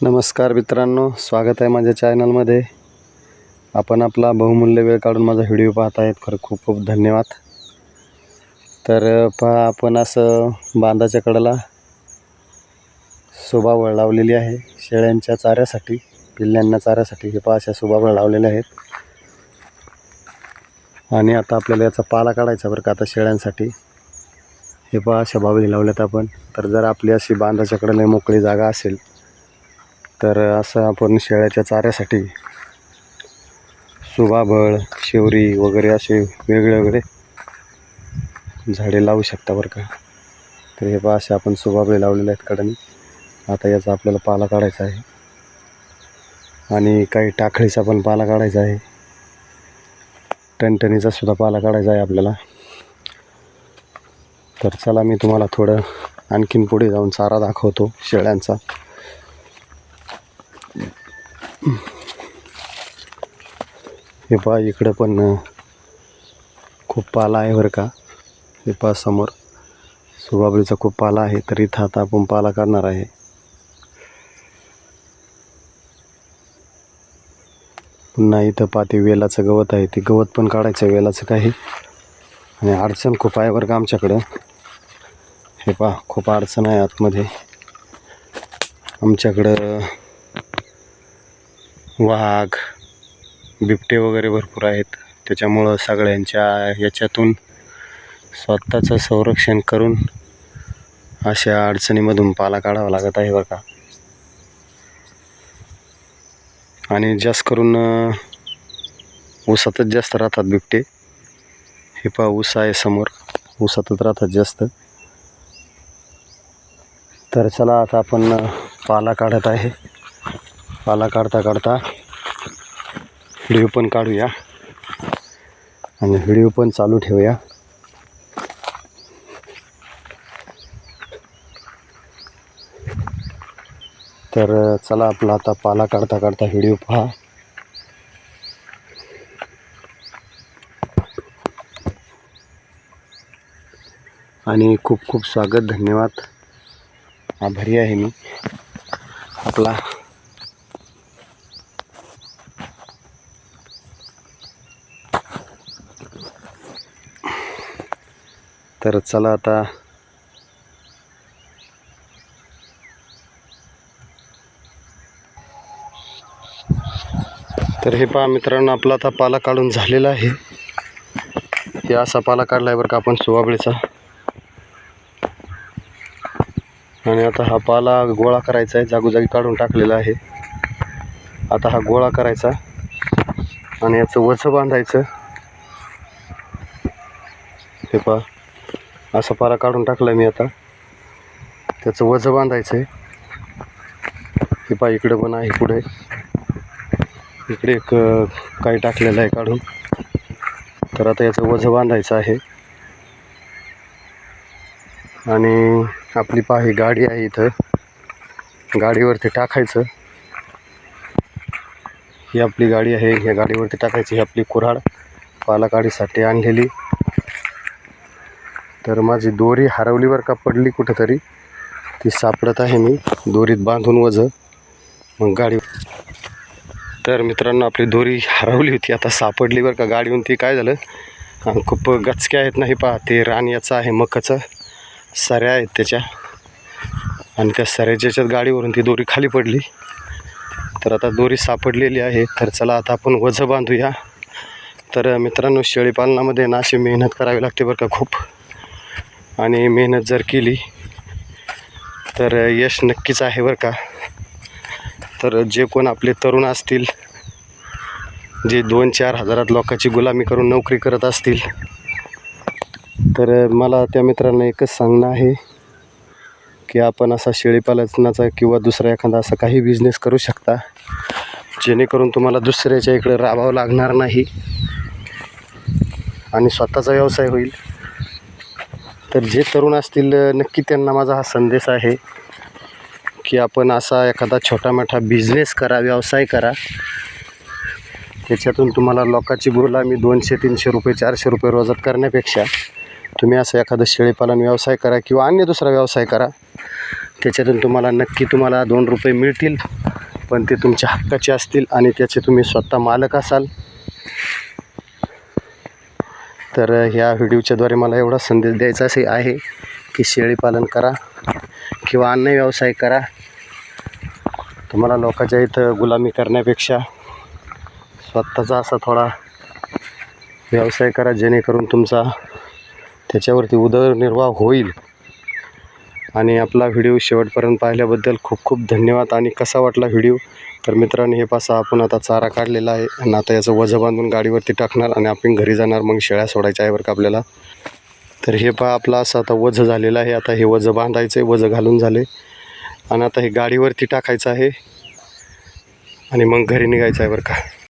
नमस्कार मित्रांनो स्वागत आहे माझ्या चॅनलमध्ये. आपण आपला बहुमूल्य वेळ काढून माझा व्हिडिओ पाहत आहेत खरं खूप खूप धन्यवाद. तर पहा आपण असं बांधाच्या कडेला सुबावळ लावलेली आहे. शेळ्यांच्या चाऱ्यासाठी पिल्ल्यांना चाऱ्यासाठी हे पहा अशा सुबावळ लावलेल्या आहेत. आणि आता आपल्याला याचा पाला काढायचा बरं का आता शेळ्यांसाठी. हे पहा अशा बाबळी लावल्यात आपण. तर जर आपली अशी बांधाच्या कडेला मोकळी जागा असेल तर असं आपण शेळ्याच्या चाऱ्यासाठी सुबाबळ शेवरी वगैरे असे वेगळे वेगळे झाडे लावू शकता बरं का. तर हे पहा असे आपण सुबाबळे लावलेले आहेत कडाने. आता याचा आपल्याला पाला काढायचा आहे. आणि काही टाकळीचा पण पाला काढायचा आहे. टणटणीचा सुद्धा पाला काढायचा आहे आपल्याला. तर चला मी तुम्हाला थोडं आणखीन पुढे जाऊन चारा दाखवतो शेळ्यांचा. हे पहा इकडं पण खूप पाला आहे बरं का. हे पहा समोर. सुबाबळीचा खूप पाला आहे तर इथं आता आपण पाला काढणार आहे. पुन्हा इथं पहा ते वेलाचं गवत आहे. ते गवत पण काढायचं वेलाचं काही. आणि अडचण खूप आहे बरं का आमच्याकडं. हे पहा खूप अडचण आहे आतमध्ये. आमच्याकडं वाघ बिबटे वगैरे भरपूर आहेत. त्याच्यामुळं सगळ्यांच्या याच्यातून स्वतःचं संरक्षण करून अशा अडचणीमधून पाला काढावा लागत आहे बघा का. आणि जास्त करून ऊसातच जास्त राहतात बिबटे. हे पहा ऊस आहे समोर. ऊसातच राहतात जास्त. तर चला आता आपण पाला काढत आहे. पाला काढता काढता व्हिडिओ पण काढूया. आणि व्हिडिओ पण चालू ठेवूया. तर चला आपला आता पाला काढता काढता व्हिडिओ पहा. आणि खूप खूप स्वागत धन्यवाद. आभारी आहे मी. आपला तर चला आता. तर हे पहा मित्रांनो आपला आता पाला काढून झालेला आहे. हे असा पाला काढला आहे बरं का आपण सुवाबळीचा. आणि आता हा पाला गोळा करायचा आहे जागोजागी काढून टाकलेला आहे. आता हा गोळा करायचा. आणि याचं वचं बांधायचं. हे पहा. असा पाला काढून टाकला मी आता. त्याचं वजं बांधायचं आहे हे पा इकडं पण आहे पुढे. इकडे एक काही टाकलेलं आहे काढून. तर आता याचं वजं बांधायचं आहे. आणि आपली पाहि ही गाडी आहे इथं. गाडीवरती टाकायचं. ही आपली गाडी आहे ह्या गाडीवरती टाकायची ही आपली कुऱ्हाड. पाला काढीसाठी आणलेली. तर माझी दोरी हरवली बरं का पडली कुठंतरी. ती सापडत आहे मी दोरीत बांधून वज. मग गाडी तर मित्रांनो आपली दोरी हरवली होती आता सापडली बरं का गाडीहून. ती काय झालं? खूप गचके आहेत नाही पहा ते रान याचं आहे मकाचं. सऱ्या आहेत त्याच्या. आणि त्या सऱ्याच्याच्यात गाडीवरून ती दोरी खाली पडली. तर आता दोरी सापडलेली आहे तर चला आता आपण वजं बांधूया. तर मित्रांनो शेळीपालनामध्ये ना अशी मेहनत करावी लागते बरं का खूप. आणि मेहनत जर केली तर यश नक्कीच आहे बरं का. तर जे कोण आपले तरुण असतील जे दोन चार हजारात लोकांची गुलामी करून नोकरी करत असतील तर मला त्या मित्रांना एकच सांगणं आहे की आपण असा शेळीपालनाचा किंवा दुसरा एखादा असा काही बिझनेस करू शकता जेणेकरून तुम्हाला दुसऱ्याच्या इकडे राबावं लागणार नाही आणि स्वतःचा व्यवसाय होईल. तर जे तरुण असतील नक्की त्यांना माझा हा संदेश आहे की आपण असा एखादा छोटा मोठा बिझनेस करा व्यवसाय करा. त्याच्यातून तुम्हाला लोकांची मी दोनशे तीनशे रुपये चारशे रुपये रोजात करण्यापेक्षा तुम्ही असं एखादं शेळीपालन व्यवसाय करा किंवा अन्य दुसरा व्यवसाय करा. त्याच्यातून तुम्हाला नक्की तुम्हाला दोन रुपये मिळतील पण ते तुमच्या हक्काचे असतील आणि त्याचे तुम्ही स्वतः मालक असाल. तर ह्या व्हिडिओच्याद्वारे मला एवढा संदेश द्यायचा असे आहे की शेळीपालन करा किंवा अन्न व्यवसाय करा. तुम्हाला लोकांच्या इथं गुलामी करण्यापेक्षा स्वतःचा असा थोडा व्यवसाय करा जेणेकरून तुमचा त्याच्यावरती उदरनिर्वाह होईल. आणि आपला व्हिडिओ शेवटपर्यंत पाहिल्याबद्दल खूप खूप धन्यवाद. आणि कसा वाटला व्हिडिओ? तर मित्रांनो हे पासा आपण आता चारा काढलेला आहे आणि आता याचं वजं बांधून गाडीवरती टाकणार आणि आपण घरी जाणार मग शेळ्या सोडायच्या आहे बरं का आपल्याला. तर हे पहा आपला असं आता वजं झालेलं आहे. आता हे वजं बांधायचं आहे वजं घालून झाले. आणि आता हे गाडीवरती टाकायचं आहे. आणि मग घरी निघायचं आहे बरं का.